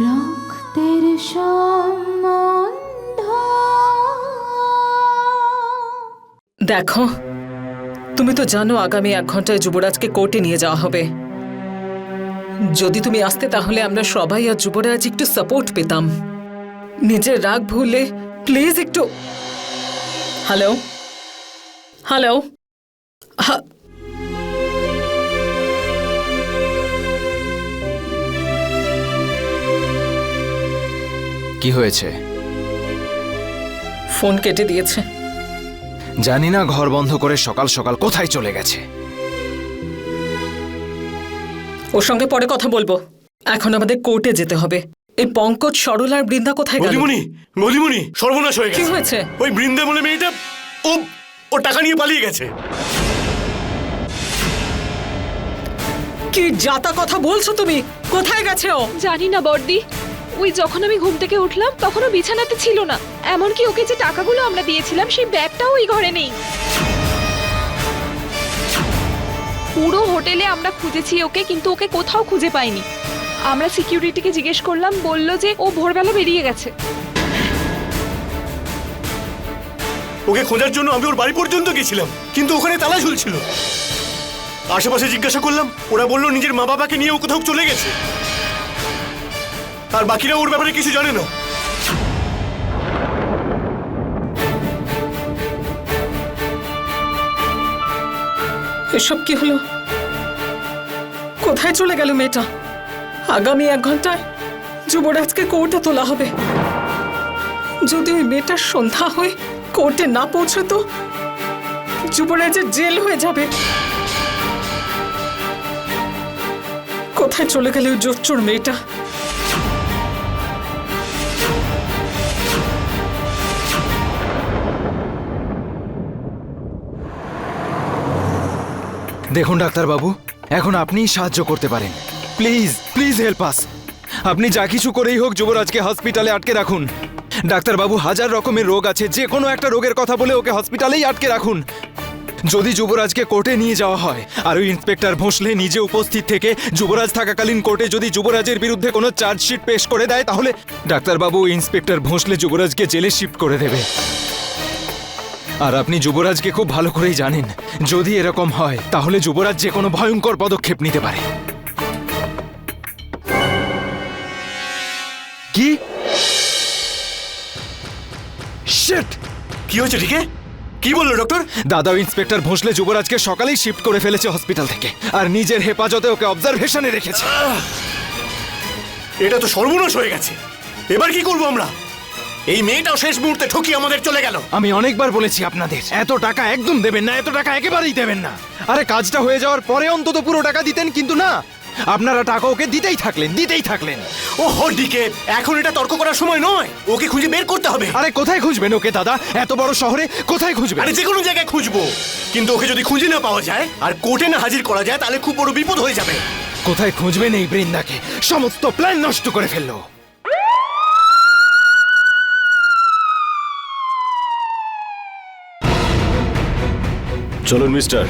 রক্তের সম্বন্ধ। দেখো, তুমি তো জানো আগামী এক ঘন্টায় যুবরাজকে কোর্টে নিয়ে যাওয়া হবে। যদি তুমি আসতে, তাহলে আমরা সবাই আর যুবরাজ একটু সাপোর্ট পেতাম। নিজের রাগ ভুলে প্লিজ একটু হ্যালো হ্যালো কি হয়েছে? ফোন কেটে দিয়েছে। জানি না ঘর বন্ধ করে সকাল সকাল কোথায় চলে গেছে। ওর সঙ্গে পরে কথা বলব। এখন আমাদের কোর্টে যেতে হবে। এই পঙ্কজ সরল আর বৃন্দা কোথায় গেল? সর্বনাশ হয়ে কি গেছে। হয়েছে? ওই বৃন্দা বলে মেয়েটা ও ও টাকা নিয়ে পালিয়ে গেছে। কি যাতা কথা বলছো তুমি? কোথায় গেছে ও? জানি না বর্দি। ওই যখন আমি ঘুম থেকে উঠলাম, তখনও বিছানাতে ছিল না। এমনকি ওকে যে টাকাগুলো আমরা দিয়েছিলাম, সেই ব্যাগটাও ওই ঘরে নেই। পুরো হোটেলে আমরা খুঁজেছি ওকে, কিন্তু ওকে কোথাও খুঁজে পাইনি। আমরা সিকিউরিটিকে জিজ্ঞেস করলাম, বলল যে ও ভোরবেলা বেরিয়ে গেছে। ওকে খোঁজার জন্য আমি ওর বাড়ি পর্যন্ত গেছিলাম, কিন্তু ওখানে তালা ঝুলছিল আশেপাশে জিজ্ঞাসা করলাম, ওরা বলল নিজের মা বাবাকে নিয়ে ও কোথাও চলে গেছে। আর বাকিরা ওর ব্যাপারে কিছু জানে না। এসব কি হলো? কোথায় চলে গেল মেয়েটা? আগামী এক ঘন্টায় যুবরাজকে কোর্টে তোলা হবে। যদি ওই মেয়েটার সন্ধ্যা হয়ে কোর্টে না পৌঁছতো যুবরাজের জেল হয়ে যাবে। কোথায় চলে গেল ওই জোচ্চোর মেয়েটা? দেখুন, ডাক্তারবাবু, এখন আপনিই সাহায্য করতে পারেন। Please please help us. আপনি যা কিছু করেই হোক যুবরাজকে হসপিটালে আটকে রাখুন। ডাক্তারবাবু, হাজার রকমের রোগ আছে, যে কোনো একটা রোগের কথা বলে ওকে হসপিটালেই আটকে রাখুন। যদি যুবরাজকে কোর্টে নিয়ে যাওয়া হয়, আর ওই ইন্সপেক্টর ভোঁসলে নিজে উপস্থিত থেকে যুবরাজ থাকাকালীন কোর্টে যদি যুবরাজের বিরুদ্ধে কোনো চার্জশিট পেশ করে দেয়, তাহলে ডাক্তারবাবু ইন্সপেক্টর ভোঁসলে যুবরাজকে জেলে শিফট করে দেবে। আর আপনি যুবরাজকে খুব ভালো করেই জানেন। যদি এরকম হয়, তাহলে যুবরাজ যে কোনো ভয়ঙ্কর পদক্ষেপ নিতে পারে। কি? কি হয়েছে ঠিক কি বলল ডক্টর দাদা ইন্সপেক্টর ভোসলে যুবরাজকে সকালেই শিফট করে ফেলেছে হসপিটাল থেকে। আর নিজের হেফাজতে ওকে অবজারভেশনে রেখেছে। এটা তো সর্বনাশ হয়ে গেছে। এবার কি করব আমরা? এই মেয়েটাও শেষ মুহূর্তে ঠকিয়ে আমাদের চলে গেল। আমি অনেকবার বলেছি আপনাদের এত টাকা একদম দেবেন না এত টাকা একেবারেই দেবেন না। আরে কাজটা হয়ে যাওয়ার পরে অন্তত পুরো টাকা দিতেন কিন্তু না আপনারা টাকা ওকে দিতেই থাকলেন দিতেই থাকলেন। ও হডিকে এখন এটা তর্ক করার সময় নয় ওকে খুঁজে বের করতে হবে। আরে কোথায় খুঁজবেন ওকে দাদা? এত বড় শহরে কোথায় খুঁজবেন? আরে যে কোনো জায়গায় খুঁজবো। কিন্তু ওকে যদি খুঁজে না পাওয়া যায় আর কোর্টে না হাজির করা যায় তাহলে খুব বড় বিপদ হয়ে যাবে। কোথায় খুঁজবেন এই বৃন্দাকে? সমস্ত প্ল্যান নষ্ট করে ফেলল। চলুন মিস্টার।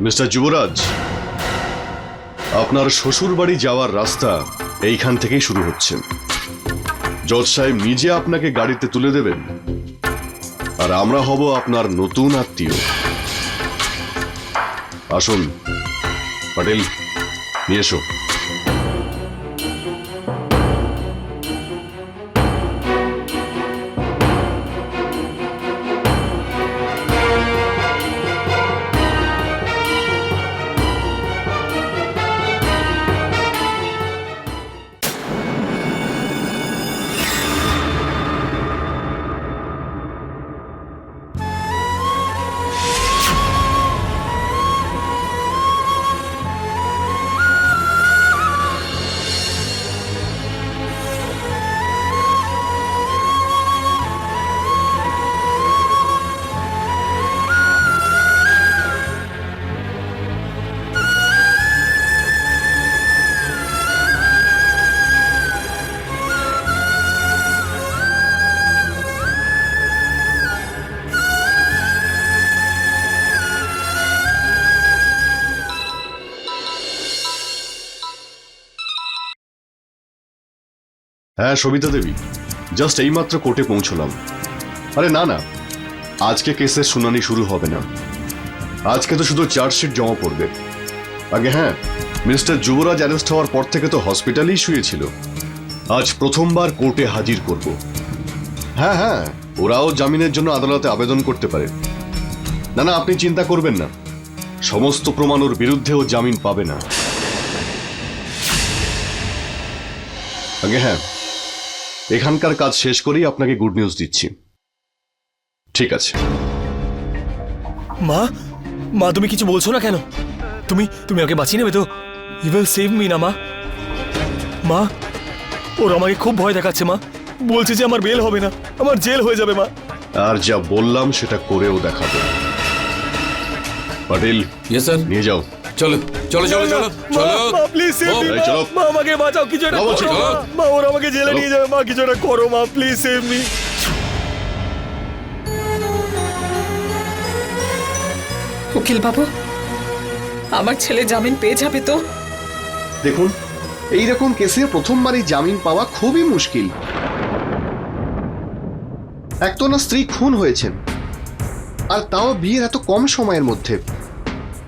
মিস্টার যুবরাজ আপনার শ্বশুর বাড়ি যাওয়ার রাস্তা এইখান থেকেই শুরু হচ্ছে। জজ সাহেব নিজে আপনাকে গাড়িতে তুলে দেবেন। আর আমরা হব আপনার নতুন আত্মীয়। আসুন, পাটেল, নিয়ে এসো। হ্যাঁ সবিতা দেবী। জাস্ট এইমাত্র কোর্টে পৌঁছলাম। আরে না না। আজকে কেসের শুনানি শুরু হবে না। আজকে তো শুধু চার্জশিট জমা পড়বে। আগে হ্যাঁ মিস্টার যুবরাজ অ্যারেস্ট হওয়ার পর থেকে তো হসপিটালেই শুয়েছিল। আজ প্রথমবার কোর্টে হাজির করব। হ্যাঁ হ্যাঁ ওরাও জামিনের জন্য আদালতে আবেদন করতে পারে। না না, আপনি চিন্তা করবেন না। সমস্ত প্রমাণ ওর বিরুদ্ধেও জামিন পাবে না। আগে হ্যাঁ এখানকার কাজ শেষ করেই আপনাকে গুড নিউজ দিচ্ছি। ঠিক আছে। মা? মা তুমি কিছু বলছো না কেন? তুমি তুমি আমাকে বাঁচিয়ে নেবে তো? ইউ উইল সেভ মি না মা? মা ওর আমাকে খুব ভয় দেখাচ্ছে মা। বলছে যে আমার বেল হবে না। আমার জেল হয়ে যাবে মা। আর যা বললাম সেটা করেও দেখাবো। পাটিল ইয়েস স্যার নিয়ে যাও। চলো চলো চলো চলো চলো প্লিজ সেভ মি এই চলো। মা আমাকে বাঁচাও কিছু একটা করো, চলো। মা। মা ওর আমাকে জেলে নিয়ে যাবে মা কিছু একটা করো মা প্লিজ সেভ মি উকিল বাবু আমার ছেলে জামিন পেয়ে যাবে তো দেখুন এই রকম কেসে প্রথমবারই জামিন পাওয়া খুবই মুশকিল এক তো না স্ত্রী খুন হয়েছেন আর তাও বিয়ের এত কম সময়ের মধ্যে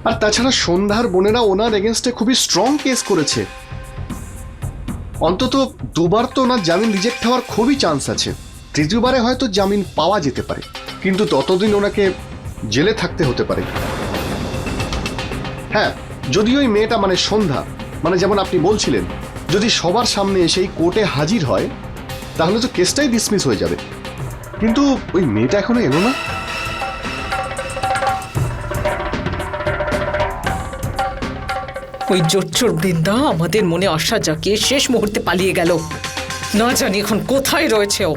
আর তাছাড়া সন্ধ্যার বোনেরা ওনার এগেনস্টে খুবই স্ট্রং কেস করেছে। অন্তত দুবার তো ওনার জামিন রিজেক্ট হওয়ার খুবই চান্স আছে। তৃতীয়বারে হয়তো জামিন পাওয়া যেতে পারে। কিন্তু ততদিন ওনাকে জেলে থাকতে হতে পারে। হ্যাঁ যদি ওই মেয়েটা মানে সন্ধ্যা মানে যেমন আপনি বলছিলেন, যদি সবার সামনে এসেই কোর্টে হাজির হয়, তাহলে তো কেসটাই ডিসমিস হয়ে যাবে। কিন্তু ওই মেয়েটা এখনও এলো না? ওই জোচ্চোর বৃন্দা, আমাদের মনে আশা জাগিয়ে শেষ মুহূর্তে পালিয়ে গেল। না জানি এখন কোথায় রয়েছে ও।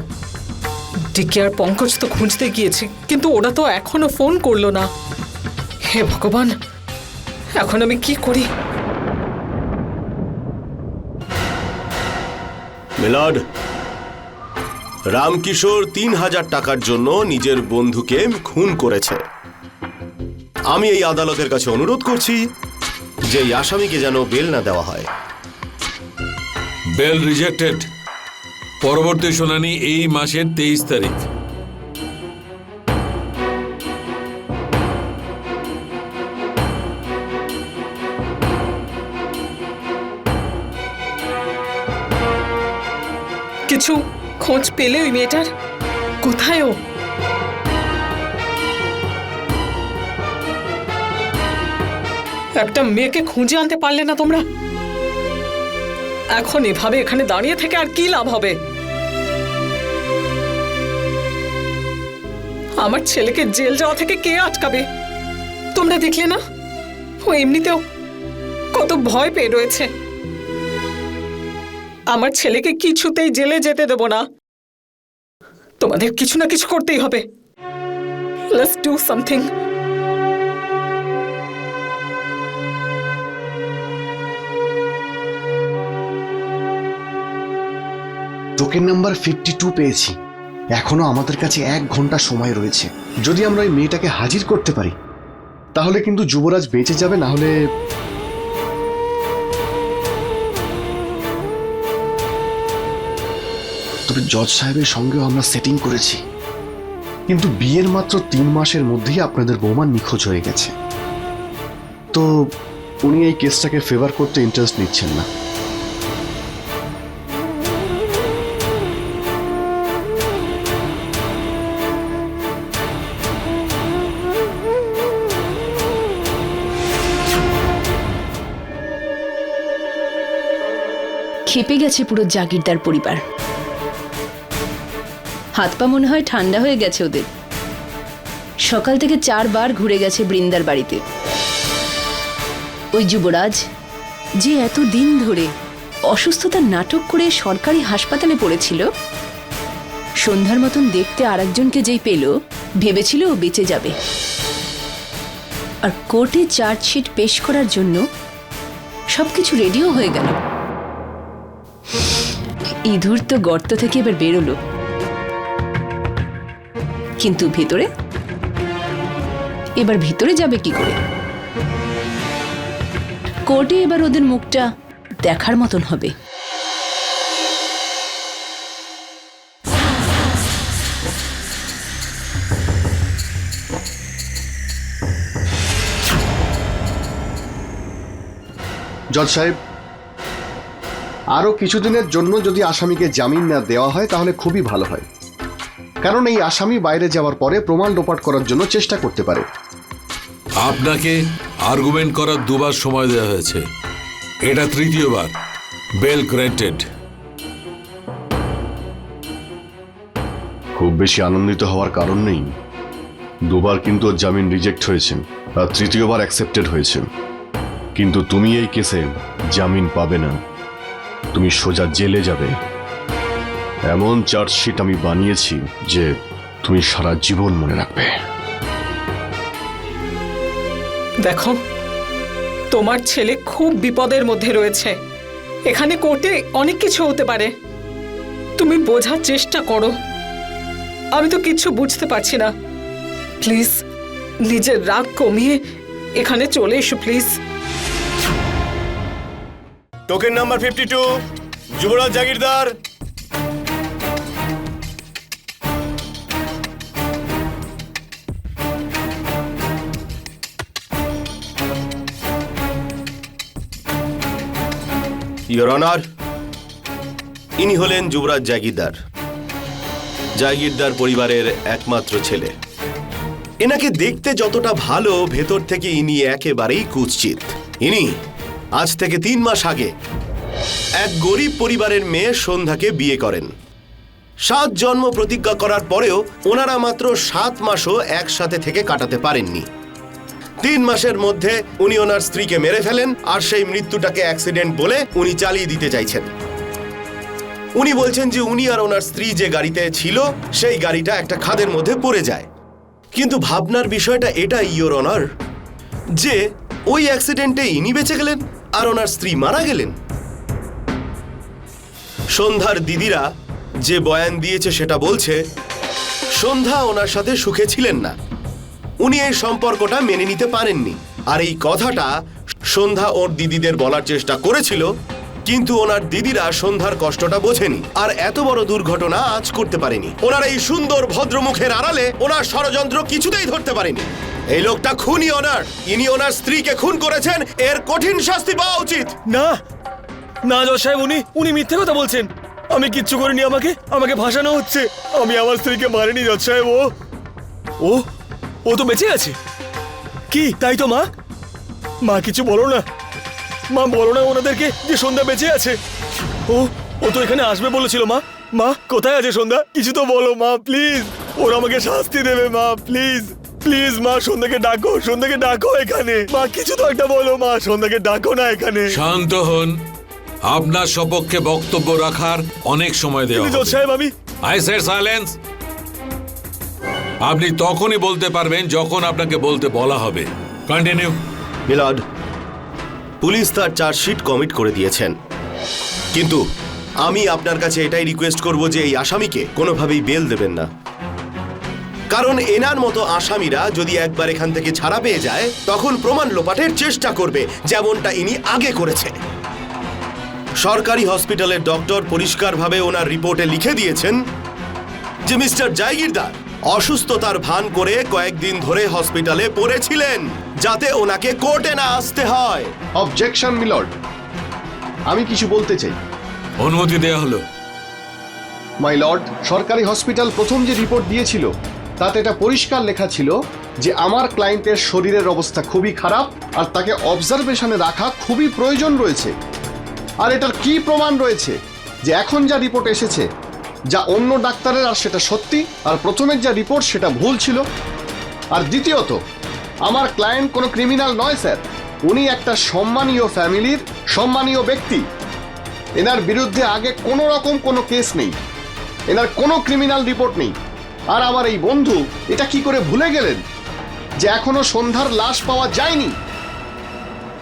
ডিকে আর পঙ্কজ তো খুঁজতে গিয়েছে, কিন্তু ওরা তো এখনও ফোন করল না। হে ভগবান, এখন আমি কি করি? মিলাড রামকিশোর তিন হাজার টাকার জন্য নিজের বন্ধুকে খুন করেছে। আমি এই আদালতের কাছে অনুরোধ করছি যে এই আসামিকে যেন বেল না দেওয়া হয়। Bail rejected. পরবর্তী শুনানি এই মাসের তেইশ তারিখ। কিছু খোঁজ পেলে ওই মেয়েটার? কোথায় ও? একটা মেয়েকে খুঁজে আনতে পারলে না তোমরা? এখন এভাবে এখানে দাঁড়িয়ে থেকে আর কি লাভ হবে? আমার ছেলেকে জেল যাওয়া থেকে কে আটকাবে? তোমরা দেখলে না? ও এমনিতেও কত ভয় পেয়ে রয়েছে। আমার ছেলেকে কিছুতেই জেলে যেতে দেব না। তোমাদের কিছু না কিছু করতেই হবে। Let's do something token number fifty two পেয়েছি। এখনও আমাদের কাছে এক ঘণ্টা সময় রয়েছে। যদি আমরা ওই মেয়েটাকে হাজির করতে পারি, তাহলে কিন্তু যুবরাজ বেঁচে যাবে, না হলে তবে জজ সাহেবের সঙ্গেও আমরা সেটিং করেছি। কিন্তু বিয়ের মাত্র তিন মাসের মধ্যেই আপনাদের বৌমা নিখোঁজ হয়ে গেছে। তো উনি এই কেসটাকে ফেভার করতে ইন্টারেস্ট নিচ্ছেন না। খেপে গেছে পুরো জাগিরদার পরিবার। হাত পা মনে হয় ঠান্ডা হয়ে গেছে ওদের। সকাল থেকে চারবার ঘুরে গেছে বৃন্দার বাড়িতে। ওই যুবরাজ, যে এত দিন ধরে অসুস্থতার নাটক করে সরকারি হাসপাতালে পড়েছিল, সন্ধ্যার মতন দেখতে আরেকজনকে যেই পেল, ভেবেছিল ও বেঁচে যাবে। আর কোর্টে চার্জশিট পেশ করার জন্য সবকিছু রেডিও হয়ে গেল। ইঁদুর তো গর্ত থেকে এবার বেরোলো। কিন্তু ভিতরে? এবার ভিতরে যাবে কি করে? কোর্টে এবার ওদের মুখটা দেখার মতন হবে। জজ সাহেব আরও কিছুদিনের জন্য যদি আসামিকে জামিন না দেওয়া হয় তাহলে খুবই ভালো হয়। কারণ এই আসামি বাইরে যাওয়ার পরে প্রমাণ লোপাট করার জন্য চেষ্টা করতে পারে। আপনাকে আর্গুমেন্ট করার দুবার সময় দেওয়া হয়েছে। এটা তৃতীয়বার। বেল গ্রেটেড খুব বেশি আনন্দিত হওয়ার কারণ নেই। দুবার কিন্তু ওর জামিন রিজেক্ট হয়েছে আর তৃতীয়বার অ্যাকসেপ্টেড হয়েছে। কিন্তু তুমি এই কেসে জামিন পাবে না। তুমি সোজা জেলে যাবে। এমন চার্জশিট আমি বানিয়েছি যে তুমি সারা জীবন মনে রাখবে। দেখো, তোমার ছেলে খুব বিপদের মধ্যে রয়েছে। এখানে কোর্টে অনেক কিছু হতে পারে। তুমি বোঝার চেষ্টা করো। আমি তো কিচ্ছু বুঝতে পারছি না। প্লিজ, নিজের রাগ কমিয়ে এখানে চলে এসো, please. Token number fifty two Yuvraj Jagirdar your honour ইনি হলেন যুবরাজ জাগিরদার। জাগিরদার পরিবারের একমাত্র ছেলে। এনাকে দেখতে যতটা ভালো, ভেতর থেকে ইনি একেবারেই কুৎসিত। ইনি আজ থেকে তিন মাস আগে এক গরিব পরিবারের মেয়ে সন্ধ্যাকে বিয়ে করেন। সাত জন্ম প্রতিজ্ঞা করার পরেও ওনারা মাত্র সাত মাসও একসাথে থেকে কাটাতে পারেননি। তিন মাসের মধ্যে উনি ওনার স্ত্রীকে মেরে ফেলেন আর সেই মৃত্যুটাকে অ্যাক্সিডেন্ট বলে উনি চালিয়ে দিতে চাইছেন। উনি বলছেন যে উনি আর ওনার স্ত্রী যে গাড়িতে ছিল, সেই গাড়িটা একটা খাদের মধ্যে পড়ে যায়। কিন্তু ভাবনার বিষয়টা এটা ইয়োর অনার যে ওই অ্যাক্সিডেন্টে ইনি বেঁচে গেলেন। আর ওনার স্ত্রী মারা গেলেন। সন্ধ্যার দিদিরা যে বয়ান দিয়েছে সেটা বলছে, সন্ধ্যা ওনার সাথে সুখে ছিলেন না। উনি এই সম্পর্কটা মেনে নিতে পারেননি। আর এই কথাটা সন্ধ্যা ওর দিদিদের বলার চেষ্টা করেছিল, কিন্তু ওনার দিদিরা সন্ধ্যার কষ্টটা বোঝেনি। আর এত বড় দুর্ঘটনা আজ করতে পারেনি। ওনার এই সুন্দর ভদ্রমুখের আড়ালে ওনার ষড়যন্ত্র কিছুতেই ধরতে পারেনি। এই লোকটা খুনি ওনার। ইনি ওনার স্ত্রীকে খুন করেছেন। এর কঠিন শাস্তি পাওয়া উচিত। না। না জজ সাহেব, উনি উনি মিথ্যে কথা বলছেন। আমি কিচ্ছু করিনি আমাকে আমাকে ভাসানো হচ্ছে। আমি আমার স্ত্রীকে মারিনি জজ সাহেব, ও। ও ও তো বেঁচে আছে। কি, তাই তো মা? মা কিছু বলো না। মা বলো না ওনাদেরকে যে সন্ধ্যা বেঁচে আছে। ও ও তো এখানে আসবে বলেছিল মা। মা, কোথায় আছে সন্ধ্যা? কিছু তো বলো মা, প্লিজ। ওরা আমাকে শাস্তি দেবে মা, প্লিজ। প্লিজ মা সন্ধ্যাকে ডাকো সন্ধ্যাকে ডাকো এখানে। মা কিছু তো একটা বলো মা সন্ধ্যাকে ডাকো না এখানে। শান্ত হন। আপনার সপক্ষে বক্তব্য রাখার অনেক সময় দেওয়া জজ সাহেব আমি আই সেড সাইলেন্স। আপনি তখনই বলতে পারবেন যখন আপনাকে বলতে বলা হবে। কন্টিনিউ মিলাড পুলিশ তার চার্জশিট কমিট করে দিয়েছেন। কিন্তু আমি আপনার কাছে এটাই রিকোয়েস্ট করব যে এই আসামিকে কোনোভাবেই বেল দেবেন না। কারণ এনার মতো আসামিরা যদি একবার এখান থেকে ছাড়া পেয়ে যায় তখন প্রমাণ লোপাটের চেষ্টা করবে যেমনটা ইনি আগে করেছে সরকারি হসপিটালের ডক্টর পরিষ্কারভাবে ওনার রিপোর্টে লিখে দিয়েছেন যে মিস্টার জাইগিরদার অসুস্থতার ভান করে কয়েকদিন ধরে হসপিটালে পড়েছিলেন যাতে ওনাকে কোর্টে না আসতে হয়। অবজেকশন মিলর্ড আমি কিছু বলতে চাই। অনুমতি দেওয়া হলো। মাই লর্ড সরকারি হসপিটাল প্রথম যে রিপোর্ট দিয়েছিল তাতে এটা পরিষ্কার লেখা ছিল যে আমার ক্লায়েন্টের শরীরের অবস্থা খুবই খারাপ আর তাকে অবজারভেশনে রাখা খুবই প্রয়োজন রয়েছে। আর এটার কি প্রমাণ রয়েছে? যে এখন যা রিপোর্ট এসেছে, যা অন্য ডাক্তারের আর সেটা সত্যি, আর প্রথমের যা রিপোর্ট সেটা ভুল ছিল। আর দ্বিতীয়ত, আমার ক্লায়েন্ট কোনো ক্রিমিনাল নয়, স্যার। উনি একটা সম্মানীয় ফ্যামিলির সম্মানীয় ব্যক্তি। এনার বিরুদ্ধে আগে কোনো রকম কোনো কেস নেই। এনার কোনো ক্রিমিনাল রিপোর্ট নেই। আর আমার এই বন্ধু, এটা কি করে ভুলে গেলেন? যে এখনও সন্ধ্যার লাশ পাওয়া যায়নি।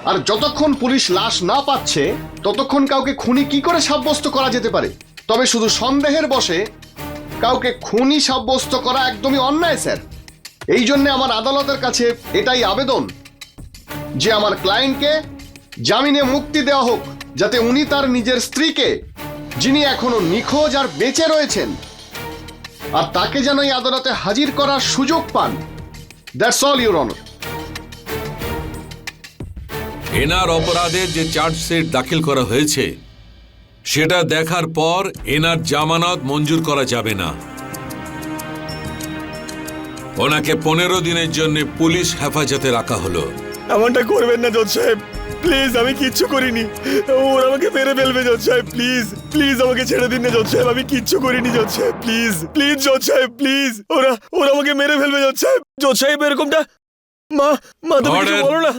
আর যতক্ষণ পুলিশ লাশ না পাচ্ছে, ততক্ষণ কাউকে খুনি কি করে সাব্যস্ত করা যেতে পারে? তবে শুধু সন্দেহের বসে কাউকে খুনি সাব্যস্ত করা একদমই অন্যায়, স্যার। এই জন্য আমার আদালতের কাছে এটাই আবেদন, যে আমার ক্লায়েন্টকে জামিনে মুক্তি দেওয়া হোক, যাতে উনি তার নিজের স্ত্রীকে, যিনি এখনও নিখোঁজ আর বেঁচে রয়েছেন আর তাকে যেন এই আদালতে হাজির করার সুযোগ পান। দ্যাটস অল ইউর অনার এনার অপরাধের যে চার্জশিট দাখিল করা হয়েছে সেটা দেখার পর এনার জামানত মঞ্জুর করা যাবে না। ওনাকে পনেরো দিনের জন্য পুলিশ হেফাজতে রাখা হলো। এমনটা করবেন না জজ সাহেব। প্লিজ আমি কিচ্ছু করিনি। ওরা আমাকে মেরে ফেলবে জজ সাহেব প্লিজ প্লিজ আমাকে ছেড়ে দিন না জজ সাহেব আমি কিচ্ছু করিনি জজ সাহেব প্লিজ প্লিজ জজ সাহেব প্লিজ ওরা ওরা আমাকে মেরে ফেলবে জজ সাহেব জজ সাহেব এরকমটা মা মা তুমি কিছু Order! বলো না।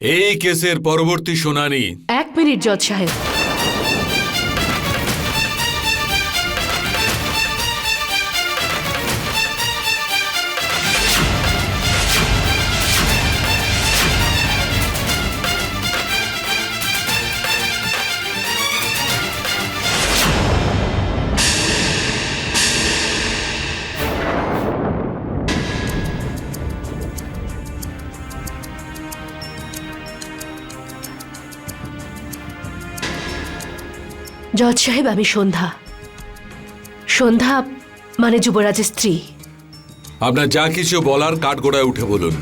এই কেসের পরবর্তী শুনানি। এক মিনিট জজ সাহেব। জজ সাহেব আমি সন্ধ্যা। সন্ধ্যা মানে যুবরাজের স্ত্রী। আপনার যা কিছু বলার কাঠগোড়ায় উঠে বলুন।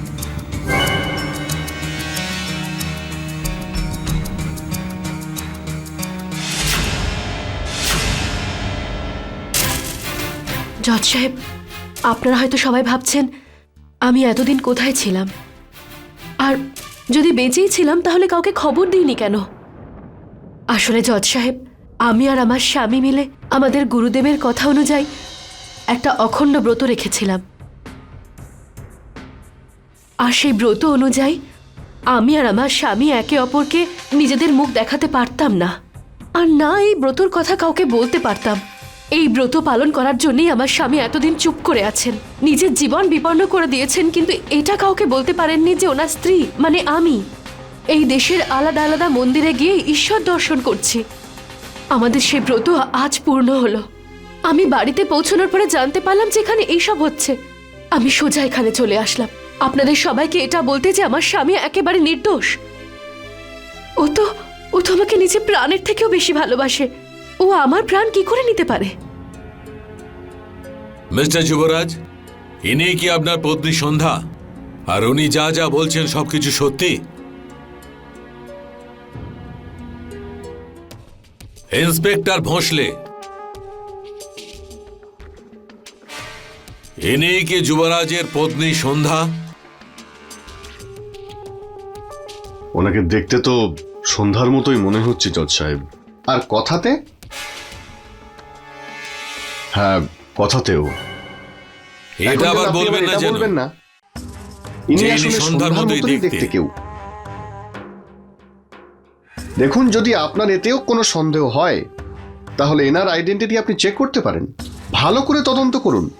জজ সাহেব আপনারা হয়তো সবাই ভাবছেন আমি এতদিন কোথায় ছিলাম? আর যদি বেঁচেই ছিলাম তাহলে কাউকে খবর দিইনি কেন? আসলে জজ সাহেব আমি আর আমার স্বামী মিলে আমাদের গুরুদেবের কথা অনুযায়ী একটা অখণ্ড ব্রত রেখেছিলাম। আর সেই ব্রত অনুযায়ী আমি আর আমার স্বামী একে অপরকে নিজেদের মুখ দেখাতে পারতাম না। আর না এই ব্রতর কথা কাউকে বলতে পারতাম। এই ব্রত পালন করার জন্যই আমার স্বামী এতদিন চুপ করে আছেন। নিজের জীবন বিপন্ন করে দিয়েছেন, কিন্তু এটা কাউকে বলতে পারেননি যে ওনার স্ত্রী মানে আমি। এই দেশের আলাদা আলাদা মন্দিরে গিয়ে ঈশ্বর দর্শন করছি। আমাদের সেই ব্রত আজ পূর্ণ হলো। আমি বাড়িতে পৌঁছানোর পরে জানতে পারলাম যে এখানে এইসব হচ্ছে। আমি সোজা এখানে চলে আসলাম। আপনাদের সবাইকে এটা বলতে যে আমার স্বামী একেবারে নির্দোষ। ও তো ও তো আমাকে নিজে প্রাণের থেকেও বেশি ভালোবাসে। ও আমার প্রাণ কি করে নিতে পারে? মিস্টার যুবরাজ, ইনি কি আপনার পত্নী সন্ধ্যা আর উনি যা যা বলছেন সবকিছু সত্যি? ইন্সপেক্টর ভোঁসলে। ইনি কি যুবরাজের পত্নী সন্ধ্যা? ওনাকে দেখতে তো সন্ধ্যার মতোই মনে হচ্ছে জজ সাহেব। আর কথাতে? হ্যাঁ কথাতেও। এটা আবার বলবেন না বলবেন না। ইনি আসলে সন্ধ্যার মতোই। দেখতে কেউ। দেখুন, যদি আপনার এতেও কোনো সন্দেহ হয়, তাহলে এনার আইডেন্টিটি আপনি চেক করতে পারেন। ভালো করে তদন্ত করুন।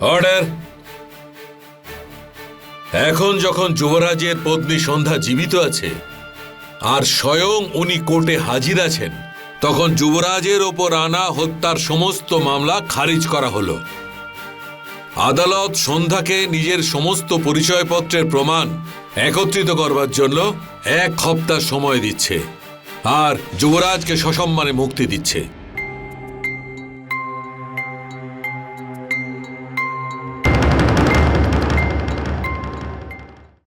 অর্ডার। এখন যখন যুবরাজের পত্নী সন্ধ্যা জীবিত আছে, আর স্বয়ং উনি কোর্টে হাজির আছেন, তখন যুবরাজের ওপর আনা হত্যার সমস্ত মামলা খারিজ করা হলো। আদালত সন্ধ্যাকে নিজের সমস্ত পরিচয়পত্রের প্রমাণ একত্রিত করবার জন্য এক হপ্তাহ সময় দিচ্ছে। আর যুবরাজকে সসম্মানে মুক্তি দিচ্ছে।